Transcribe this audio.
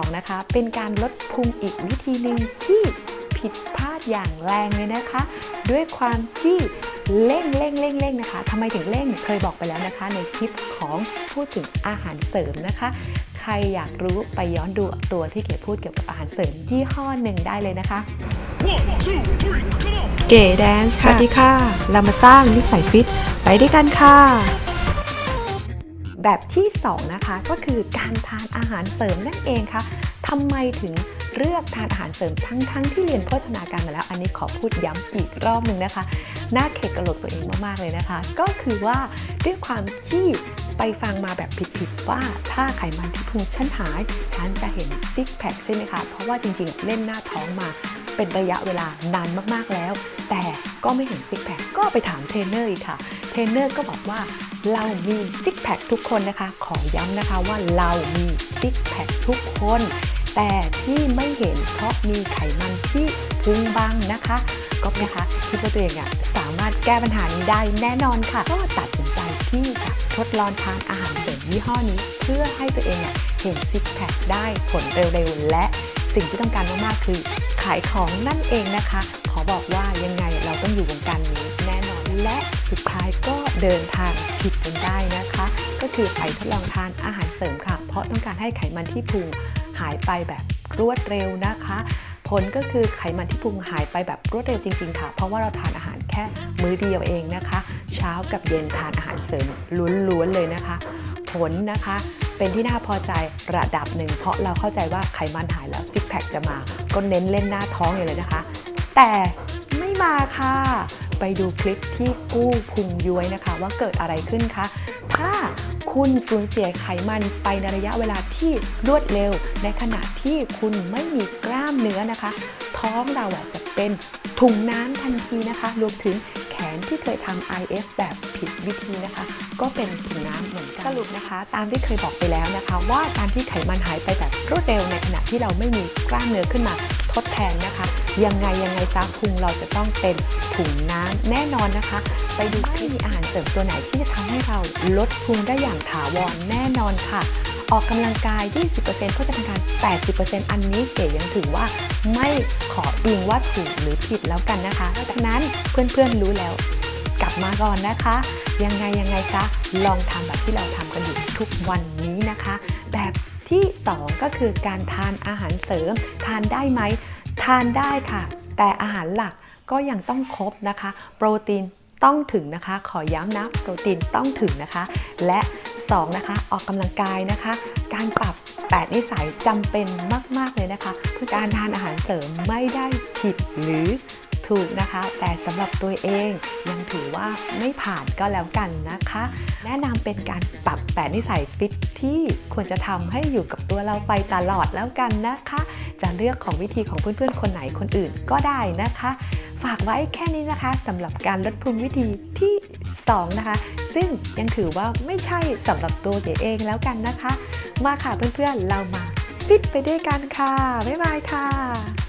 2 นะคะ เป็นการลดพุงอีกวิธีหนึ่งที่ผิดพลาดอย่างแรงเลยนะคะ ด้วยความที่เร่งเร่งเร่งเร่งนะคะทำไมถึงเร่งเคยบอกไปแล้วนะคะ ในคลิปของพูดถึงอาหารเสริมนะคะ ใครอยากรู้ไปย้อนดูตัวที่เก๋พูดเกี่ยวกับอาหารเสริมยี่ห้อหนึ่งได้เลยนะคะ One, two, three, come on! เก๋แดนซ์สวัสดีค่ะ เรามาสร้างนิสัยฟิตไปด้วยกันค่ะ แบบที่ 2 นะคะ ก็คือการทานอาหารเสริมนั่นเองค่ะทำไมถึง เลือกทานอาหารเสริมทั้งๆทที่เรียนโภชนาการมาแล้ว อันนี้ขอพูดย้ำอีกรอบหนึ่งนะคะน่าเข็ดกระโหลกตัวเองมากๆเลยนะคะ ก็คือว่าด้วยความที่ไปฟังมาแบบผิดๆว่าถ้าไขมันที่พุงฉันหายฉันจะเห็นซิกแพคใช่ไหมคะ เพราะว่าจริงๆเล่นหน้าท้องมาเป็นระยะเวลานานมากๆแล้ว แต่ก็ไม่เห็นซิกแพคก็ไปถามเทรนเนอร์อีกค่ะ เทรนเนอร์ก็บอกว่าเรามีซิกแพคทุกคนนะคะ ขอย้ำนะคะว่าเรามีซิกแพคทุกคน แต่ที่ไม่เห็นเพราะมีไขมันที่พุงบางนะคะก็นะคะคิดว่าตัวเองอะสามารถแก้ปัญหานี้ได้แน่นอนค่ะ ก็ตัดสินใจที่จะทดลองทานอาหารเสริมยี่ห้อนี้ เพื่อให้ตัวเองอะเห็นซิกแพคได้ผลเร็วๆ และสิ่งที่ต้องการมากๆคือขายของนั่นเองนะคะ ขอบอกว่ายังไงเราต้องอยู่วงการนี้แน่นอนและสุดท้ายก็เดินทางผิดจนได้นะคะ ก็คือไปทดลองทานอาหารเสริมค่ะ เพราะต้องการให้ไขมันที่พุง หายไปแบบรวดเร็วนะคะ ผลก็คือไขมันที่พุงหายไปแบบรวดเร็วจริง ๆ ค่ะ เพราะว่าเราทานอาหารแค่มื้อเดียวเองนะคะ เช้ากับเย็นทานอาหารเสริมล้วนๆเลยนะคะ ผลนะคะเป็นที่น่าพอใจระดับหนึ่ง เพราะเราเข้าใจว่าไขมันหายแล้วซิกแพคจะมา ก็เน้นเล่นหน้าท้องอย่างเลยนะคะ แต่ไม่มาค่ะ ไปดูคลิปที่กู้พุงย้วยนะคะ ว่าเกิดอะไรขึ้นคะ ถ้าคุณสูญเสียไขมันไปในระยะเวลาที่รวดเร็ว ในขณะที่คุณไม่มีกล้ามเนื้อนะคะ ท้องเราอะจะเป็นถุงน้ำทันทีนะคะ รวมถึงแขนที่เคยทำ IF แบบผิดวิธีนะคะ ก็เป็นถุงน้ำเหมือนกันสรุปนะคะ ตามที่เคยบอกไปแล้วนะคะ ว่าการที่ไขมันหายไปแบบรวดเร็วในขณะที่เราไม่มีกล้ามเนื้อขึ้นมา ทดแทนนะคะ ยังไงยังไงซะพุงเราจะต้องเป็นถุงน้ำแน่นอนนะคะ ไปดูที่มีอาหารเสริมตัวไหนที่จะทำให้เราลดพุงได้อย่างถาวรแน่นอนค่ะออกกำลังกาย 20%โภชนาการ 80%อันนี้เก๋ยังถือว่าไม่ขออิงว่าถูกหรือผิดแล้วกันนะคะดังนั้นเพื่อนๆรู้แล้ว กลับมาก่อนนะคะ ยังไงยังไงซะลองทำแบบที่เราทำกันอยู่ทุกวันนี้นะคะ แบบ ที่ 2 ก็คือการทานอาหารเสริม ทานได้ไหม ทานได้ค่ะ แต่อาหารหลักก็ยังต้องครบนะคะ โปรตีนต้องถึงนะคะ ขอย้ำนะ โปรตีนต้องถึงนะคะ และ 2 นะคะ ออกกำลังกายนะคะ การปรับแปดนิสัยจำเป็นมาก ๆ เลยนะคะเพื่อการทานอาหารเสริมไม่ได้ผิดหรือ ถูกนะคะ แต่สำหรับตัวเองยังถือว่าไม่ผ่านก็แล้วกันนะคะ แนะนำเป็นการปรับแปดนิสัยฟิตที่ควรจะทำให้อยู่กับตัวเราไปตลอดแล้วกันนะคะ จะเลือกของวิธีของเพื่อนๆ คนไหนคนอื่นก็ได้นะคะ ฝากไว้แค่นี้นะคะสำหรับการลดพุงวิธีที่ 2 นะคะ ซึ่งยังถือว่าไม่ใช่สำหรับตัวเก๋เองแล้วกันนะคะ มาค่ะเพื่อนๆเรามาฟิตไปด้วยกันค่ะบ๊ายบายค่ะ